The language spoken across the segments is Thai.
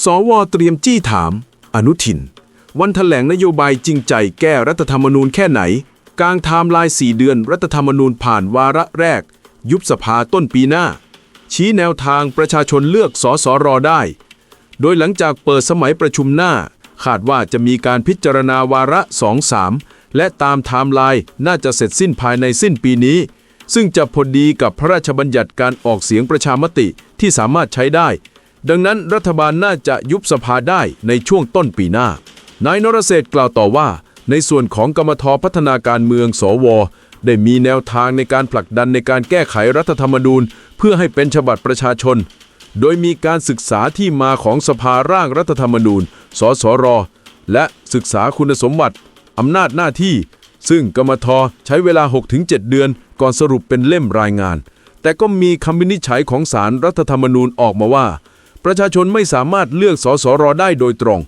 สวเตรียมจี้ถาม อนุทิน วันถแถลงนโยบายจริงใจแก้รัฐธรรมนูญแค่ไหน กลางไทม์ไลน์4เดือนรัฐธรรมนูญผ่านวาระแรก ยุบสภาต้นปีหน้า ชี้แนวทางประชาชนเลือกสสรอได้ โดยหลังจากเปิดสมัยประชุมหน้า คาดว่าจะมีการพิจารณาวาระ 2-3 และตามไทม์ไลน์น่าจะเสร็จสิ้นภายในสิ้นปีนี้ ซึ่งจะพอดีกับพระราชบัญญัติการออกเสียงประชามติที่สามารถใช้ได้ ดังนั้นรัฐบาลน่าจะยุบสภาได้ในช่วงต้นปีหน้า นายนรเศรษฐ์กล่าวต่อว่า ในส่วนของกรรมทพัฒนาการเมือง สว ได้มีแนวทางในการผลักดันในการแก้ไขรัฐธรรมนูญ เพื่อให้เป็นฉบับประชาชน โดยมีการศึกษาที่มาของสภาร่างรัฐธรรมนูญ สสร และศึกษาคุณสมบัติ อำนาจหน้าที่ ซึ่งกรมทใช้เวลา 6-7 เดือน ก่อนสรุปเป็นเล่มรายงาน แต่ก็มีคำวินิจฉัยของศาลรรัฐธรรมนูญออกมาว่า ประชาชนไม่สามารถเลือกสสรได้โดยตรง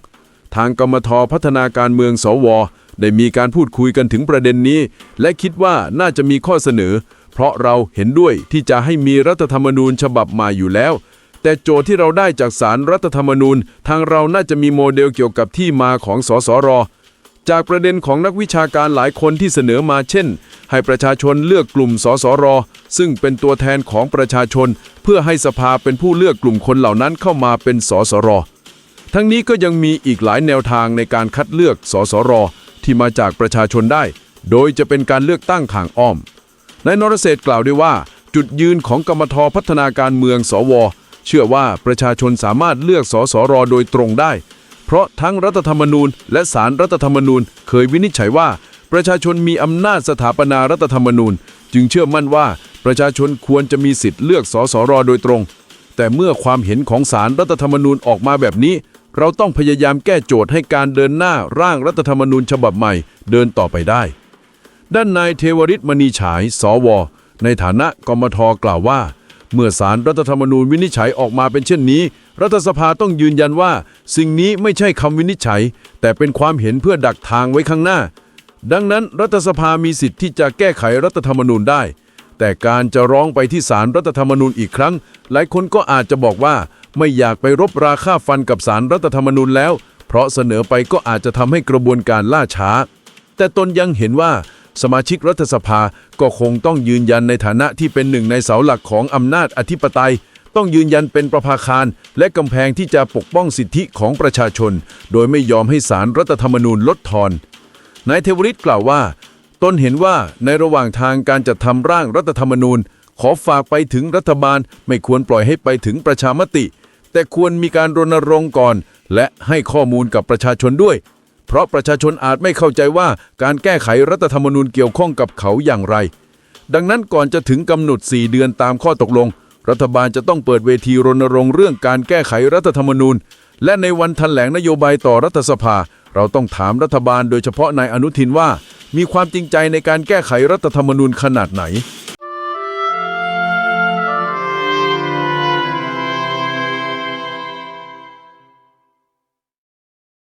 ทางกมทพัฒนาการเมืองสว ได้มีการพูดคุยกันถึงประเด็นนี้ และคิดว่าน่าจะมีข้อเสนอ เพราะเราเห็นด้วยที่จะให้มีรัฐธรรมนูญฉบับใหม่อยู่แล้ว แต่โจทย์ที่เราได้จากสารรัฐธรรมนูญ ทางเราน่าจะมีโมเดลเกี่ยวกับที่มาของสสร จากประเด็นของนักวิชาการหลายคนที่เสนอมาเช่น ให้ประชาชนเลือกกลุ่มสสร ซึ่งเป็นตัวแทนของประชาชน เพื่อให้สภาเป็นผู้เลือกกลุ่มคนเหล่านั้นเข้ามาเป็นสสร ทั้งนี้ก็ยังมีอีกหลายแนวทางในการคัดเลือกสสร ที่มาจากประชาชนได้ โดยจะเป็นการเลือกตั้งทางอ้อมนายนรเศรษฐ์กล่าวด้วยว่า จุดยืนของกรรมทพัฒนาการเมืองสว เชื่อว่าประชาชนสามารถเลือกสสรโดยตรงได้ เพราะทั้งรัฐธรรมนูญ และสารรัฐธรรมนูญ เคยวินิจฉัยว่า ประชาชนมีอำนาจสถาปนารัฐธรรมนูญ จึงเชื่อมั่นว่าประชาชนควรจะมีสิทธิ์เลือกสสรโดยตรง แต่เมื่อความเห็นของสารรัฐธรรมนูญออกมาแบบนี้ เราต้องพยายามแก้โจทย์ให้การเดินหน้าร่างรัฐธรรมนูญฉบับใหม่เดินต่อไปได้ ด้านนายเทวริศมณีฉาย สว ในฐานะกมทกล่าวว่า เมื่อสารรัฐธรรมนูญวินิจฉัยออกมาเป็นเช่นนี้ รัฐสภาต้องยืนยันว่า สิ่งนี้ไม่ใช่คำวินิจฉัย แต่เป็นความเห็นเพื่อดักทางไว้ข้างหน้า ดังนั้นรัฐสภามีสิทธิ์ที่จะแก้ไขรัฐธรรมนูญได้ แต่การจะร้องไปที่ศาลรัฐธรรมนูญอีกครั้ง หลายคนก็อาจจะบอกว่า ไม่อยากไปรบราค่าฟันกับศาลรัฐธรรมนูญแล้ว เพราะเสนอไปก็อาจจะทำให้กระบวนการล่าช้า แต่ตนยังเห็นว่า สมาชิกรัฐสภาก็คงต้องยืนยันในฐานะที่เป็นหนึ่งในเสาหลักของอำนาจอธิปไตย ต้องยืนยันเป็นประภาคาร และกำแพงที่จะปกป้องสิทธิของประชาชน โดยไม่ยอมให้สารรัฐธรรมนูญลดทอนนายเทวริตกล่าวว่า ตนเห็นว่าในระหว่างทางการจัดทำร่างรัฐธรรมนูญ ขอฝากไปถึงรัฐบาลไม่ควรปล่อยให้ไปถึงประชามติ แต่ควรมีการรณรงค์ก่อน และให้ข้อมูลกับประชาชนด้วย เพราะประชาชนอาจไม่เข้าใจว่าการแก้ไขรัฐธรรมนูญเกี่ยวข้องกับเขาอย่างไร ดังนั้นก่อนจะถึงกำหนด 4 เดือนตามข้อตกลง รัฐบาลจะต้องเปิดเวทีรณรงค์เรื่องการแก้ไขรัฐธรรมนูญ และในวันแถลงนโยบายต่อรัฐสภา เราต้องถามรัฐบาลโดยเฉพาะนายอนุทินว่า มีความจริงใจในการแก้ไขรัฐธรรมนูญขนาดไหน